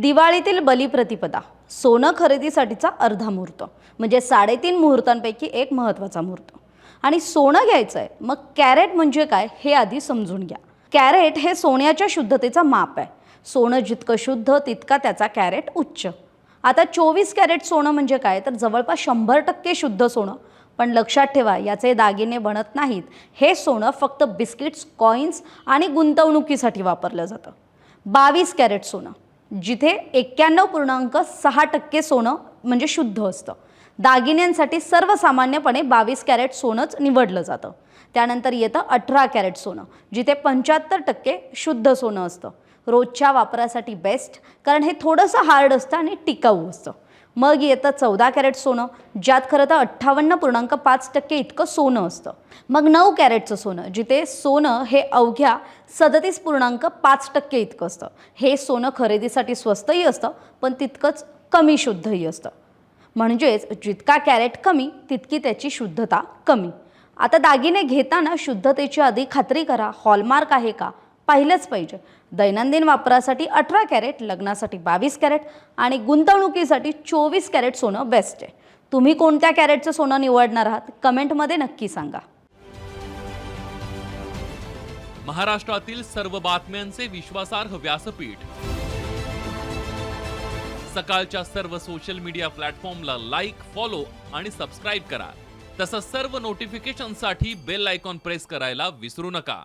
दिवाळीतील बलिप्रतिपदा सोनं खरेदीसाठीचा अर्धा मुहूर्त म्हणजे साडेतीन मुहूर्तांपैकी एक महत्त्वाचा मुहूर्त. आणि सोनं घ्यायचं आहे मग कॅरेट म्हणजे काय हे आधी समजून घ्या. कॅरेट हे सोन्याच्या शुद्धतेचं माप आहे. सोनं जितकं शुद्ध तितका त्याचा कॅरेट उच्च. आता चोवीस कॅरेट सोनं म्हणजे काय? तर जवळपास शंभर टक्के शुद्ध सोनं. पण लक्षात ठेवा याचे दागिने बनत नाहीत. हे सोनं फक्त बिस्किट्स कॉईन्स आणि गुंतवणुकीसाठी वापरलं जातं. बावीस कॅरेट सोनं. जिथे एक्क्याण्णव पूर्णांक सहा टक्के सोनं म्हणजे शुद्ध असतं. दागिन्यांसाठी सर्वसामान्यपणे बावीस कॅरेट सोनंच निवडलं जातं. त्यानंतर येतं अठरा कॅरेट सोनं जिथे पंच्याहत्तर टक्के शुद्ध सोनं असतं. रोजच्या वापरासाठी बेस्ट कारण हे थोडंसं हार्ड असतं आणि टिकाऊ असतं. मग येतं चौदा कॅरेट सोनं ज्यात खरं तर अठ्ठावन्न पूर्णांक पाच टक्के इतकं सोनं असतं. मग नऊ कॅरेटचं सोनं जिथे सोनं हे अवघ्या सदतीस पूर्णांक पाच टक्के इतकं असतं. हे सोनं खरेदीसाठी स्वस्तही असतं पण तितकंच कमी शुद्धही असतं. म्हणजेच जितका कॅरेट कमी तितकी त्याची शुद्धता कमी. आता दागिने घेताना शुद्धतेची आधी खात्री करा हॉलमार्क आहे का? पाहिलंच पाहिजे. दैनंदिन वापरासाठी अठरा कॅरेट लग्नासाठी बावीस कॅरेट आणि गुंतवणुकीसाठी चोवीस कॅरेट सोनं बेस्ट आहे. तुम्ही कोणत्या कॅरेटचं सोनं निवडणार आहात? कमेंटमध्ये नक्की सांगा. महाराष्ट्रातील सर्व बातम्यांचे विश्वासार्ह व्यासपीठ. सकाळच्या सर्व सोशल मीडिया प्लॅटफॉर्मला लाईक फॉलो आणि सबस्क्राईब करा. तसंच सर्व नोटिफिकेशनसाठी बेल आयकॉन प्रेस करायला विसरू नका.